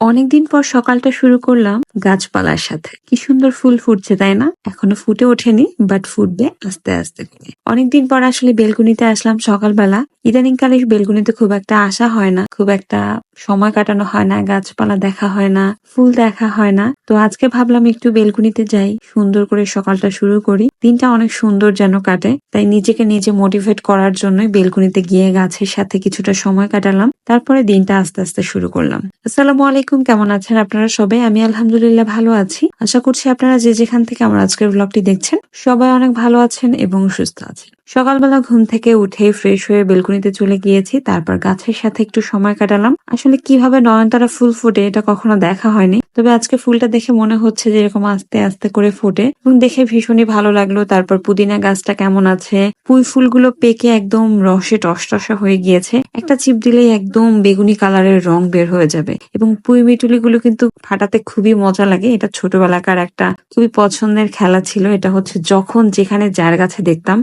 অনেকদিন পর সকালটা শুরু করলাম গাছপালার সাথে। কি সুন্দর ফুল ফুটছে, তাই না? এখনও ফুটে ওঠেনি বাট ফুটবে আস্তে আস্তে করে। অনেকদিন পর আসলে বেলকুনিতে আসলাম সকালবেলা। ইদানিং কালে বেলকুনিতে খুব একটা আসা হয় না। খুব একটা সময় কাটানো হয় না, গাছপালা দেখা হয় না, ফুল দেখা হয় না। তো আজকে ভাবলাম একটু বেলকুনিতে যাই, সুন্দর করে সকালটা শুরু করি। দিনটা অনেক সুন্দর যেন কাটে, তাই নিজেকে নিজে মোটিভেট করার জন্যই বেলকুনিতে গিয়ে গাছের সাথে কিছুটা সময় কাটালাম। তারপরে দিনটা আস্তে আস্তে শুরু করলাম। আসসালামু আলাইকুম। কেমন আছেন আপনারা সবাই? আমি আলহামদুলিল্লাহ ভালো আছি। আশা করছি আপনারা যে যেখান থেকে আমার আজকের ব্লগটি দেখছেন, সবাই অনেক ভালো আছেন এবং সুস্থ আছেন। সকালবেলা ঘুম থেকে উঠে ফ্রেশ হয়ে বেলকুনিতে চলে গিয়েছি, তারপর গাছের সাথে একটু সময় কাটালাম। আসলে কীভাবে নয়নতারা ফুল ফোটে এটা কখনো দেখা হয়নি, তবে আজকে ফুলটা দেখে মনে হচ্ছে যে এরকম আস্তে আস্তে করে ফোটে এবং দেখে ভীষণই ভালো লাগল। তারপর পুদিনা গাছটা কেমন আছে? পুঁই ফুলগুলো পেকে একদম রসে টসটসা হয়ে গিয়েছে। একটা চিপ দিলেই একদম বেগুনি কালারের রং বের হয়ে যাবে এবং পুঁই মিটুলিগুলো কিন্তু ফাটাতে খুবই মজা লাগে। এটা ছোটবেলাকার একটা খুবই পছন্দের খেলা ছিল। এটা হচ্ছে যখন যেখানে যার গাছে দেখতাম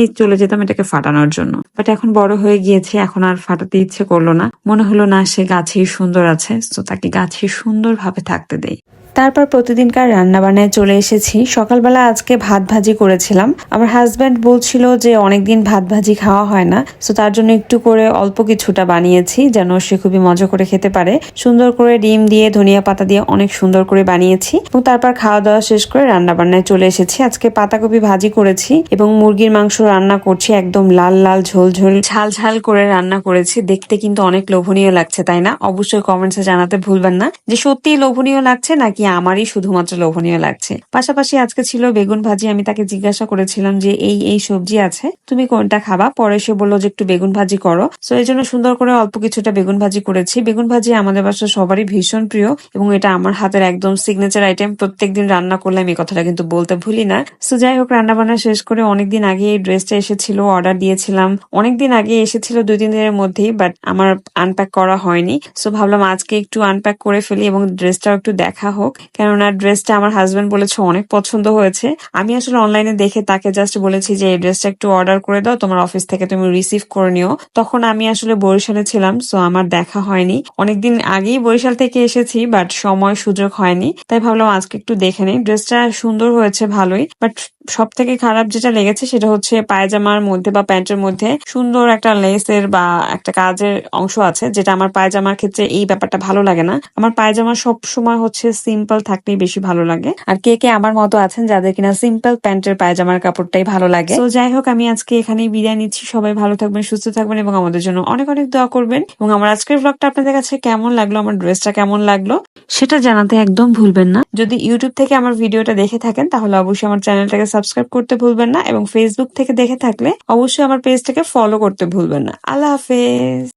সেখানেই চলে যেতাম এটাকে ফাটানোর জন্য। বাট এখন বড় হয়ে গিয়েছে, এখন আর ফাটাতে ইচ্ছে করল না। মনে হলো, না, সে গাছেই সুন্দর আছে, তো তাকে গাছে সুন্দরভাবে থাকতে দেই। তারপর প্রতিদিনকার রান্না বান্নায় চলে এসেছি। সকালবেলা আজকে ভাত ভাজি করেছিলাম। আমার হাজব্যান্ড বলছিল যে অনেকদিন ভাত ভাজি খাওয়া হয় না তো তার জন্য একটু করে অল্প কিছুটা বানিয়েছি যেন সে খুবই মজা করে খেতে পারে। সুন্দর করে ডিম দিয়ে, ধনিয়া পাতা দিয়ে অনেক সুন্দর করে বানিয়েছি এবং তারপর খাওয়া দাওয়া শেষ করে রান্না বান্নায় চলে এসেছি। আজকে পাতাকপি ভাজি করেছি এবং মুরগির মাংস রান্না করছি একদম লাল লাল, ঝোল ঝোল, ঝাল ঝাল করে রান্না করেছি। দেখতে কিন্তু অনেক লোভনীয় লাগছে, তাই না? অবশ্যই কমেন্টসে জানাতে ভুলবেন না। যে সত্যিই লোভনীয় লাগছে নাকি আমারই শুধুমাত্র লোভনীয় লাগছে। পাশাপাশি আজকে ছিল বেগুন ভাজি, আমি তাকে জিজ্ঞাসা করেছিলাম যে, এই এই সবজি আছে? তুমি কোনটা খাবা? পরে সে বলল যে, একটু বেগুন ভাজি করো। তো এই জন্য সুন্দর করে অল্প কিছুটা বেগুন ভাজি করেছি। বেগুন ভাজি আমাদের বাসায় সবারই ভীষণ প্রিয় এবং এটা আমার হাতের একদম সিগনেচার আইটেম প্রত্যেকদিন রান্না করলে আমি কথাটা কিন্তু বলতে ভুলি না। সো যাই হোক রান্না বান্না শেষ করে অনেকদিন আগে এই ড্রেসটা এসেছিল অর্ডার দিয়েছিলাম। অনেকদিন আগে এসেছিল, দুই, তিন দিনের মধ্যেই বাট আমার আনপ্যাক করা হয়নি। সো ভাবলাম আজকে একটু আনপ্যাক করে ফেলি এবং ড্রেসটাও একটু দেখা হোক। কেননা ড্রেসটা আমার হাজব্যান্ড বলেছে অনেক পছন্দ হয়েছে। আমি আসলে অনলাইনে দেখে তাকে জাস্ট বলেছি যে, এই ড্রেসটা একটু অর্ডার করে দাও, তোমার অফিস থেকে তুমি রিসিভ করে নিও। তখন আমি আসলে বরিশালে ছিলাম সো আমার দেখা হয়নি। অনেকদিন আগেই বরিশাল থেকে এসেছি বাট সময় সুযোগ হয়নি। তাই ভাবলাম আজকে একটু দেখে নিই। ড্রেসটা সুন্দর হয়েছে, ভালোই বাট সব থেকে খারাপ যেটা লেগেছে সেটা হচ্ছে পায়জামার মধ্যে বা প্যান্টের মধ্যে সুন্দর একটা লেসের বা একটা কাজের অংশ আছে, যেটা আমার পায়জামার ক্ষেত্রে এই ব্যাপারটা ভালো লাগে না। আমার পায়জামা সব সময় হচ্ছে সিম্পল থাকলেই বেশি ভালো লাগে। আর কে কে আমার মতো আছেন যাদের কিনা সিম্পল প্যান্টের পায়জামার কাপড়টাই ভালো লাগে। তো যাই হোক, আমি আজকে এখানেই বিদায় নিচ্ছি। সবাই ভালো থাকবেন, সুস্থ থাকবেন এবং আমাদের জন্য অনেক অনেক দোয়া করবেন। এবং আমার আজকের ব্লগটা আপনাদের কাছে কেমন লাগল, আমার ড্রেসটা কেমন লাগল, সেটা জানাতে একদম ভুলবেন না। যদি ইউটিউব থেকে আমার ভিডিওটা দেখে থাকেন, তাহলে অবশ্যই আমার চ্যানেলটাকে সাবস্ক্রাইব করতে ভুলবেন না এবং ফেসবুক থেকে দেখে থাকলে অবশ্যই আমার পেজটাকে ফলো করতে ভুলবেন না। আল্লাহ হাফেজ।